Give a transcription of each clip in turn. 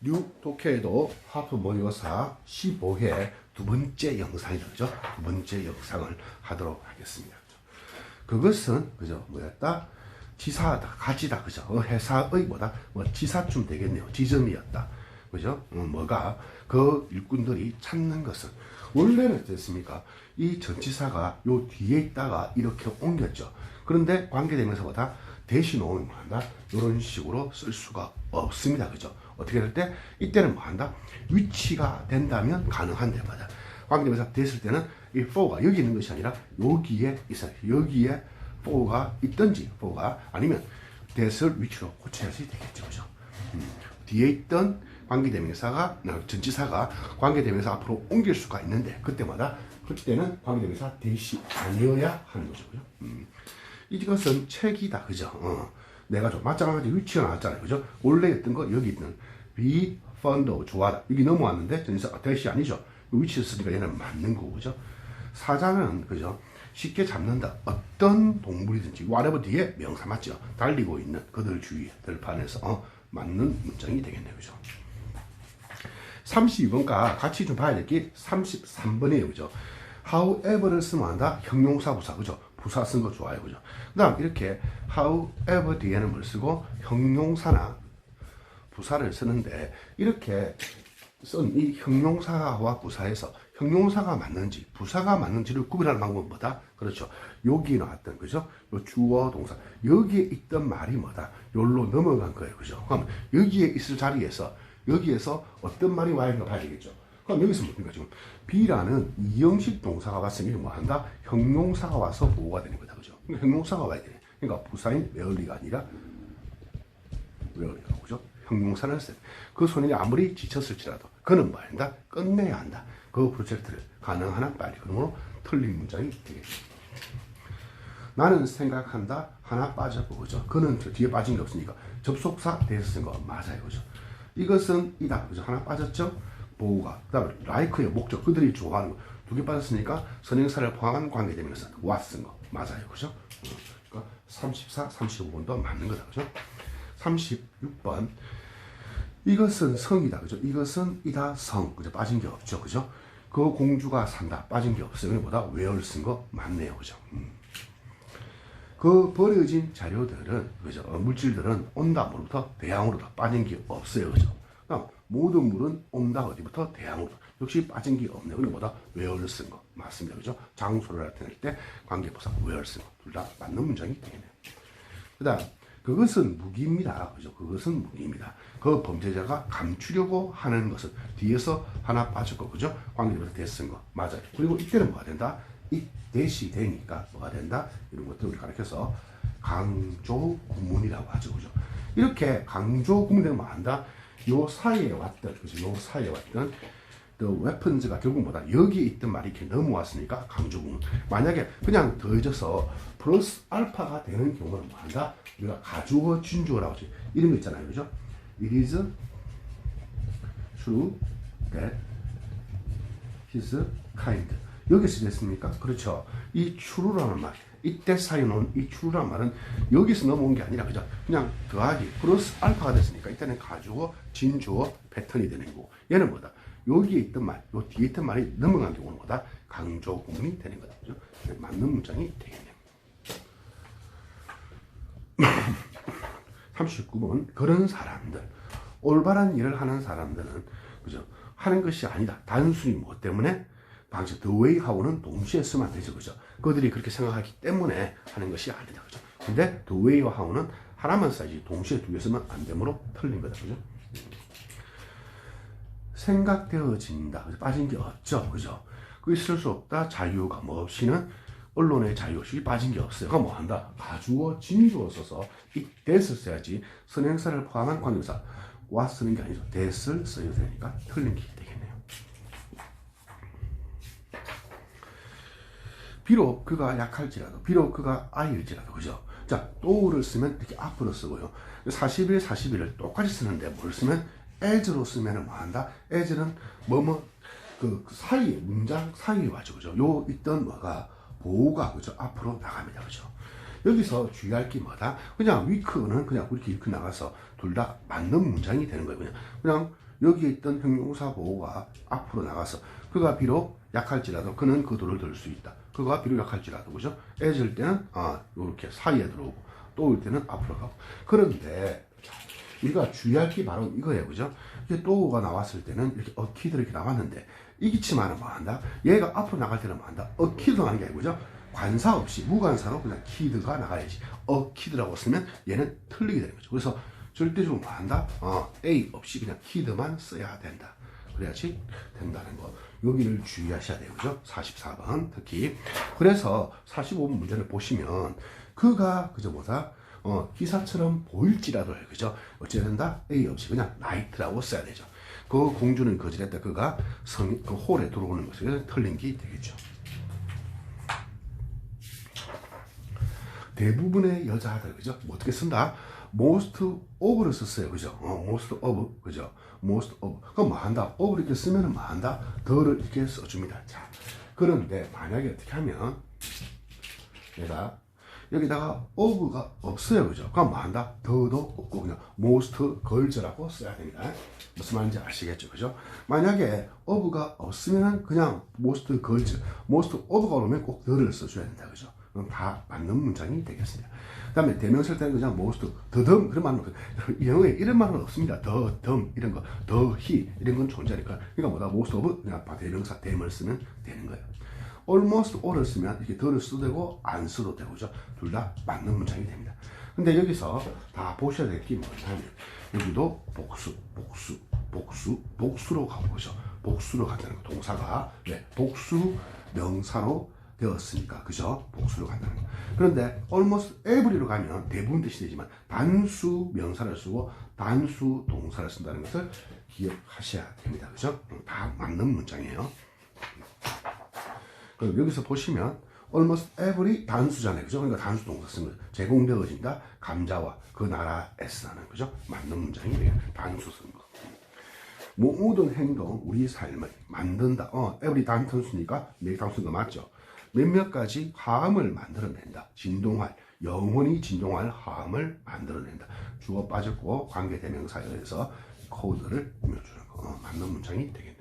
뉴토케도 하프 모의고사 15회 두 번째 영상이죠. 그죠? 두 번째 영상을 하도록 하겠습니다. 그것은 그죠? 뭐였다? 지사다, 가지다, 그죠? 어, 회사의 뭐다? 뭐 지사쯤 되겠네요. 지점이었다. 그죠? 어, 뭐가 그 일꾼들이 찾는 것은 원래는 어땠습니까? 이 전치사가 요 뒤에 있다가 이렇게 옮겼죠. 그런데 관계대명사보다 대신 오면 뭐 한다? 이런 식으로 쓸 수가 없습니다. 그죠? 어떻게 될 때? 이때는 뭐 한다? 위치가 된다면 가능한데 맞아. 관계대명사 됐을 때는 이 for가 여기 있는 것이 아니라 여기에 있어요. 여기에 for가 있든지 for가 아니면 that을 위치로 고쳐야지 되겠죠. 그죠? 음, 뒤에 있던 관계대명사가 어, 전치사가 관계대명사 앞으로 옮길 수가 있는데 그때마다 그때는 관계대명사 대시 아니어야 하는 거죠. 그죠? 음. 이것은 책이다. 그죠? 어. 내가 좀 마찬가지 위치가 나왔잖아요. 그죠? 원래 있던 거 여기 있는 be fond 좋아하다. 여기 넘어왔는데 전치사 대시 아니죠. 위치에 쓰니까 얘는 맞는 거고 그죠? 사자는 그죠? 쉽게 잡는다. 어떤 동물이든지 whatever 뒤에 명사 맞죠? 달리고 있는 그들 주위에 들판에서 어, 맞는 문장이 되겠네요. 그죠? 32번과 같이 좀 봐야 될 게 33번이에요. 그죠? however를 쓰면 한다. 형용사 부사. 그죠? 부사 쓴 거 좋아요. 그죠? 그 다음 이렇게 however 뒤에는 뭘 쓰고 형용사나 부사를 쓰는데 이렇게 쓴 이 형용사와 부사에서 형용사가 맞는지 부사가 맞는지를 구별하는 방법은 뭐다? 그렇죠. 여기 나왔던 그죠? 요 주어 동사 여기에 있던 말이 뭐다? 여기로 넘어간 거예요. 그죠? 그럼 여기에 있을 자리에서 여기에서 어떤 말이 와야 하는가 봐야 되겠죠. 그럼 여기서 뭡니까 지금 B라는 이형식 동사가 왔으면 이게 뭐 한다? 형용사가 와서 뭐가 되는 거다. 그죠? 그러니까 형용사가 와야 되네. 그러니까 부사인 웨얼리가 아니라 웨얼리가 그죠? 형용사를 써요. 그 손님이 아무리 지쳤을지라도 그는 뭐 한다? 끝내야 한다. 그 프로젝트를 가능한 한 빨리. 그러므로 틀린 문장이 되겠죠. 나는 생각한다 하나 빠졌고 그죠? 그는 저 뒤에 빠진 게 없으니까 접속사 대해서 쓴 거 맞아요 그죠? 이것은 이다 그죠? 하나 빠졌죠? 보호가 그 다음에 라이크의 목적 그들이 좋아하는 거 두 개 빠졌으니까 선행사를 포함한 관계되면서 왓쓴 거 맞아요 그죠? 어, 그러니까 34, 35번도 맞는 거다 그죠? 36번. 이것은 성이다 그죠? 이것은 이다 성 그죠? 빠진 게 없죠 그죠? 그 공주가 산다 빠진 게 없어요. 그보다? 웨어를 쓴거 맞네요 그죠? 음. 그 버려진 자료들은 그죠? 어, 물질들은 온다 물부터? 대양으로부터 빠진 게 없어요 그죠? 모든 물은 온다 어디부터? 대양으로. 역시 빠진 게 없네요. 그보다? 웨어를 쓴 거. 맞습니다 그죠? 장소를 나타낼 때 관계부사 웨어를 쓴 거. 둘 다 맞는 문장이 되겠네요. 그 다음 그것은 무기입니다. 그죠? 그것은 무기입니다. 그 범죄자가 감추려고 하는 것은 뒤에서 하나 빠졌고 그죠? 관계부사 대쓴 거. 맞아요. 그리고 이때는 뭐가 된다? 이 대시 되니까 뭐가 된다? 이런 것들 우리 가르쳐서 강조 구문이라고 하죠. 그죠? 이렇게 강조 구문되면 뭐 한다? 요 사이에 왔던 그죠? 요 사이에 왔던 그 웨펀즈가 결국 뭐다 여기에 있던 말이 이렇게 넘어왔으니까 강조 구문 만약에 그냥 더해져서 플러스 알파가 되는 경우는 뭐 한다 우리가 가주어 진주어라고 하죠 이런 거 있잖아요 그죠 it is true that his kind 여기서 됐습니까? 그렇죠. 이 true라는 말, 이때 사이놓은 이 true라는 말은 여기서 넘어온 게 아니라 그죠? 그냥 더하기 플러스 알파가 됐으니까 이때는 가주어, 진주어, 패턴이 되는 거고 얘는 뭐다? 여기에 있던 말, 요 뒤에 있던 말이 넘어간 경우는 뭐다? 강조 구문이 되는 거다. 그죠? 맞는 문장이 되겠네요. 39번 그런 사람들. 올바른 일을 하는 사람들은 그죠? 하는 것이 아니다. 단순히 뭐 때문에? 방식 the way how는 동시에 쓰면 안 되죠. 그죠? 그들이 그렇게 생각하기 때문에 하는 것이 아니다. 그죠? 근데 the way와 how는 하나만 써야지 동시에 두 개 쓰면 안 되므로 틀린 거다. 그죠 생각되어진다? 빠진 게 없죠 그죠 그 있을 수 없다 자유가 뭐 없이는 언론의 자유시 빠진 게 없어요. 그럼 뭐 한다? 가주어, 진주어 써서 이 that을 써야지 선행사를 포함한 관계사 와 쓰는 게 아니죠. that을 써야 되니까 틀린 게 되겠네요. 비록 그가 약할지라도, 비록 그가 아이일지라도, 그죠? 자, 또를 쓰면 이렇게 앞으로 쓰고요. 41, 41을 똑같이 쓰는데 뭘 쓰면 as로 쓰면 뭐 한다? as는 뭐뭐 그 사이에 문장 사이에 와죠, 그죠? 요 있던 뭐가 보호가 그죠 앞으로 나갑니다 그죠 여기서 주의할 게 뭐다 그냥 위크는 그냥 이렇게 이렇게 나가서 둘 다 맞는 문장이 되는 거예요 그냥 그냥 여기에 있던 형용사 보호가 앞으로 나가서 그가 비록 약할지라도 그는 그 돌을 들 수 있다. 그가 비록 약할지라도 그죠? 애질 때는 아 이렇게 사이에 들어오고 또 올 때는 앞으로 가고 그런데 자, 우리가 주의할 게 바로 이거예요 그죠? 이게 또가 나왔을 때는 이렇게 어키드 이렇게 나왔는데 이기치만은 뭐 한다? 얘가 앞으로 나갈 때는 뭐 한다? 어키드 나가는 게 아니고 그죠? 관사 없이 무관사로 그냥 키드가 나가야지 어키드라고 쓰면 얘는 틀리게 되는 거죠 그래서 절대적으로 뭐 한다? 어, A 없이 그냥 키드만 써야 된다 그래야지 된다는 거 여기를 주의하셔야 돼요 그죠? 44번 특히 그래서 45번 문제를 보시면 그가 그저 뭐다? 어, 기사처럼 보일지라도 그죠? 어찌 된다? A 없이 그냥 나이트라고 써야 되죠. 그 공주는 거절했다. 그가 성, 그 홀에 들어오는 것을 틀린 게 되겠죠. 대부분의 여자들 그죠? 뭐 어떻게 쓴다? most of를 썼어요. 그죠? 어, most of 그죠? most of 그럼 뭐 한다? of 이렇게 쓰면은 뭐 한다? 더를 이렇게 써줍니다. 자, 그런데 만약에 어떻게 하면 내가 여기다가 of가 없어요. 그죠? 그럼 뭐 한다? 더도 없고 그냥 most girls라고 써야 됩니다. 무슨 말인지 아시겠죠? 그죠? 만약에 of가 없으면 그냥 most girls, most of가 오면 꼭 the를 써줘야 된다. 그죠? 그럼 다 맞는 문장이 되겠습니다. 그 다음에 대명사일 때는 그냥 most, 더듬 그런 말은. 영어에 이런 말은 없습니다. 더, 덤 이런 거, 더, 히 이런 건 존재하니까 그러니까 뭐다 most of 그냥 대명사 대명을 쓰면 되는 거예요. Almost all을 쓰면 이렇게 더를 써도 되고 안 써도 되고 죠 둘 다 맞는 문장이 됩니다. 근데 여기서 다 보셔야 될 게 뭐냐면 여기도 복수, 복수, 복수, 복수로 가고 그죠? 복수로 간다는 거 동사가 네, 복수 명사로 되었으니까 그죠? 복수로 간다는 거. 그런데 almost every로 가면 대부분 뜻이 되지만 단수 명사를 쓰고 단수 동사를 쓴다는 것을 기억하셔야 됩니다. 그죠? 다 맞는 문장이에요. 그럼 여기서 보시면 almost every 단수잖아요. 그죠? 그러니까 단수 동사 거죠. 제공되어진다. 감자와 그 나라에서는 그죠? 맞는 문장이 돼요. 단수 쓰는 거. 모든 행동, 우리 삶을 만든다. 어, every 단순수니까 몇 단수인 거 맞죠? 몇몇 가지 화음을 만들어낸다. 진동할, 영원히 진동할 화음을 만들어낸다. 주어 빠졌고 관계대명사에 의해서 코드를 꾸며주는 거. 어, 맞는 문장이 되겠네요.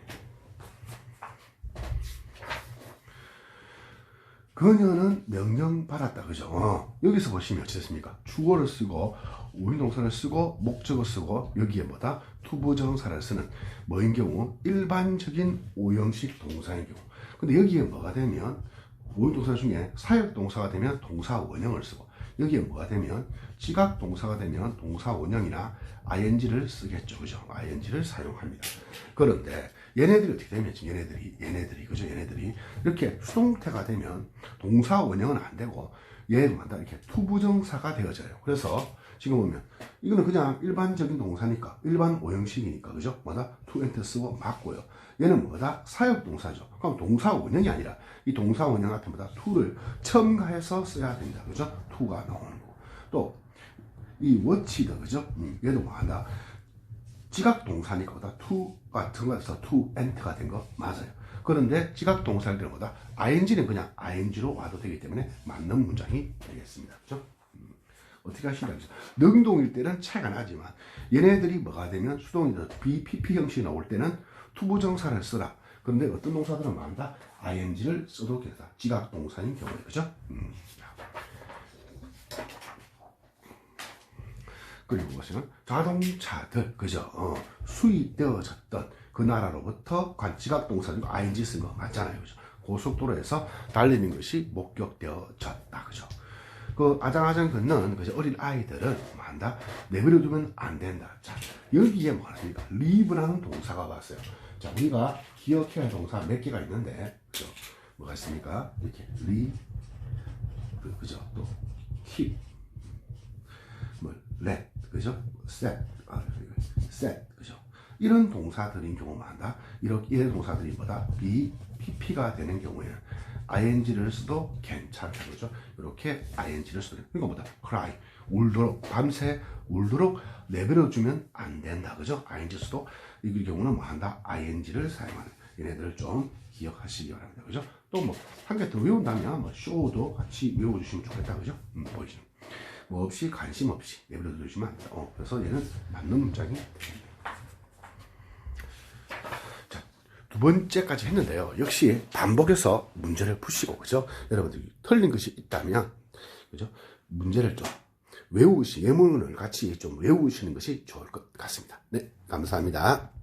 그녀는 명령받았다. 그죠? 어, 여기서 보시면 어떻습니까? 주어를 쓰고 우리동사를 쓰고 목적어 쓰고 여기에 뭐다? 투부정사를 쓰는 뭐인 경우? 일반적인 오형식 동사인 경우. 근데 여기에 뭐가 되면 우리동사 중에 사역동사가 되면 동사 원형을 쓰고 여기에 뭐가 되면 지각 동사가 되면 동사 원형이나 ing를 쓰겠죠. 그죠? ing를 사용합니다. 그런데 얘네들이 어떻게 되면 지금 얘네들이 얘네들이 그죠? 얘네들이 이렇게 수동태가 되면 동사 원형은 안 되고 얘는 한다 이렇게 투부정사가 되어져요. 그래서 지금 보면 이거는 그냥 일반적인 동사니까 일반 오형식이니까 그죠? 뭐다 투엔트 쓰고 맞고요. 얘는 뭐다 사역 동사죠. 그럼 동사 원형이 아니라 이 동사 원형 앞에 뭐다 투를 첨가해서 써야 됩니다. 그죠? 투가 나오는 거. 또이 워치드 그죠? 음, 얘도 뭐한다 지각 동사니까 보다 투가 들어가서 투 엔트가 된 거 맞아요. 그런데 지각 때는 보다 ing는 그냥 ing로 와도 되기 때문에 맞는 문장이 되겠습니다. 그죠? 음, 어떻게 하시냐 능동일 때는 차이가 나지만 얘네들이 뭐가 되면 수동이든 BPP 형식이 나올 때는 투부정사를 쓰라. 그런데 어떤 동사들은 뭐한다? ing를 써도 된다. 지각 동사인 경우에 그죠? 음. 그리고 보시면 자동차들 그죠? 어, 수입되어졌던 그 나라로부터 관지각 동사니고 ing 쓴 거 맞잖아요, 그죠? 고속도로에서 달리는 것이 목격되어졌다, 그죠? 그 아장아장 걷는 그 어린 아이들은 뭐 한다 내버려 두면 안 된다. 자 여기에 뭐습니까? live라는 동사가 왔어요. 자 우리가 기억해야 할 동사 몇 개가 있는데 그죠? 뭐가 있습니까? 이렇게 live 그죠? 또 keep 뭐 let 그죠? set 아, set 그죠? 이런 동사들인 경우 많다. 이렇게 이런 동사들이 뭐다? be pp가 되는 경우에는 ing를 써도 괜찮다 그죠? 이렇게 ing를 써도 돼. 그러니까 뭐다? cry 울도록 밤새 울도록 내버려 주면 안 된다 그죠? ing 써도 이 경우는 뭐 한다? ing를 사용하는 얘네들을 좀 기억하시기 바랍니다 그죠? 또 뭐 한 개 더 외운다면 뭐 show도 같이 외워주시면 좋겠다 그죠? 음, 보이시는 뭐 없이 관심 없이 내버려 두시면 안 돼요. 어, 그래서 얘는 맞는 문장이 됩니다. 두 번째까지 했는데요. 역시 반복해서 문제를 푸시고, 그죠? 여러분들이 틀린 것이 있다면, 그죠? 문제를 좀 외우시, 예문을 같이 좀 외우시는 것이 좋을 것 같습니다. 네, 감사합니다.